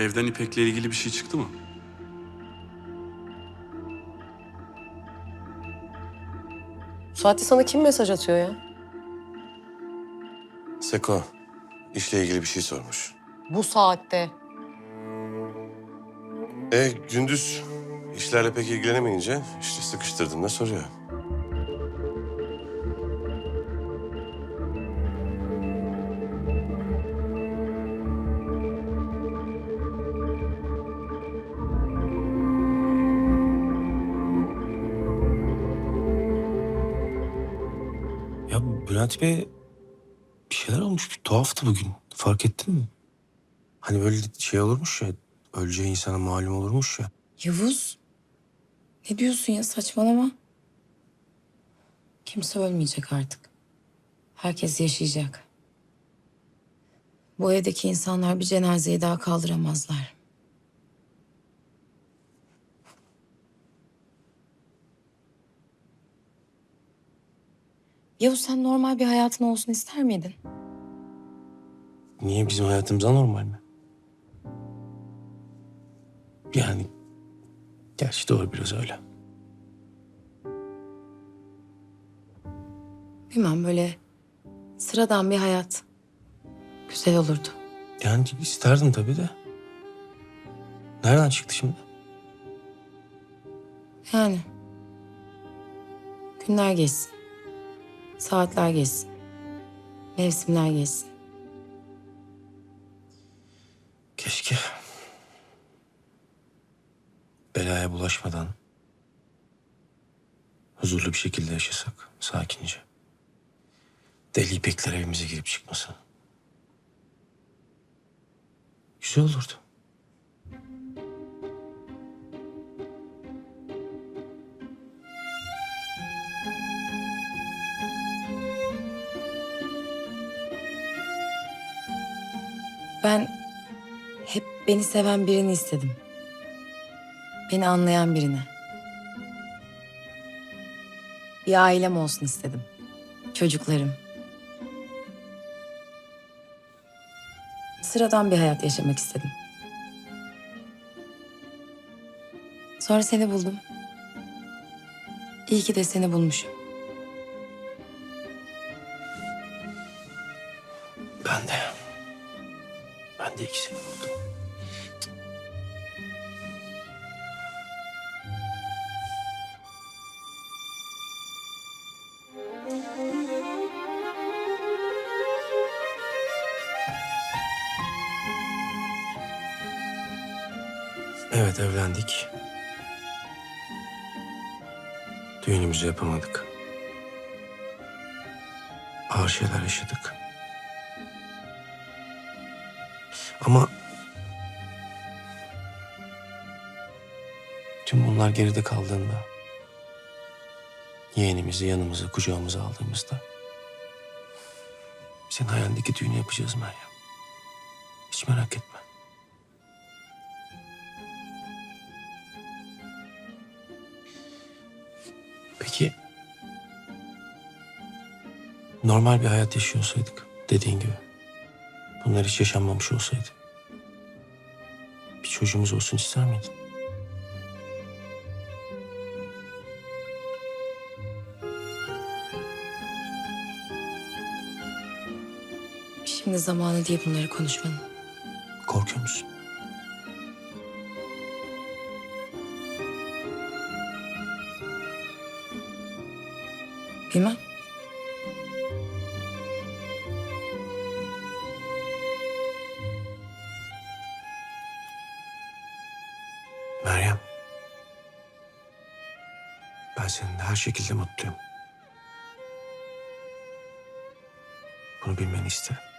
Evden İpek'le ilgili bir şey çıktı mı? Bu saatte sana kim mesaj atıyor ya? Seko, işle ilgili bir şey sormuş. Bu saatte. E gündüz işlerle pek ilgilenemeyince işte sıkıştırdım da soruyor. Bülent Bey bir şeyler olmuş. Bir tuhaftı bugün. Fark ettin mi? Hani böyle şey olurmuş ya. Öleceği insana malum olurmuş ya. Yavuz. Ne diyorsun ya saçmalama. Kimse ölmeyecek artık. Herkes yaşayacak. Bu evdeki insanlar bir cenazeyi daha kaldıramazlar. Yavuz sen normal bir hayatın olsun ister miydin? Niye bizim hayatımız anormal mi? Yani gerçi doğru biraz öyle. Bilmem böyle sıradan bir hayat. Güzel olurdu. Yani isterdim tabii de. Nereden çıktı şimdi? Yani. Günler geçsin. Saatler geçsin. Mevsimler geçsin. Keşke belaya bulaşmadan huzurlu bir şekilde yaşasak sakince. Deli ipekler evimize girip çıkmasa. Güzel olurdu. Ben hep beni seven birini istedim. Beni anlayan birini. Bir ailem olsun istedim. Çocuklarım. Sıradan bir hayat yaşamak istedim. Sonra seni buldum. İyi ki de seni bulmuşum. Ben de ikisini buldum. Evet evlendik. Düğünümüzü yapamadık. Ağır şeyler yaşadık. Ama tüm bunlar geride kaldığında yeğenimizi yanımıza kucağımıza aldığımızda senin hayalindeki düğünü yapacağız Meryem. Hiç merak etme. Peki normal bir hayat yaşıyor olsaydık dediğin gibi bunlar hiç yaşanmamış olsaydı bir çocuğumuz olsun ister miydin? Şimdi zamanı değil bunları konuşmanın. Korkuyor musun? Bilmem. Meryem. Ben seninle her şekilde mutluyum. Bunu bilmeni isterim.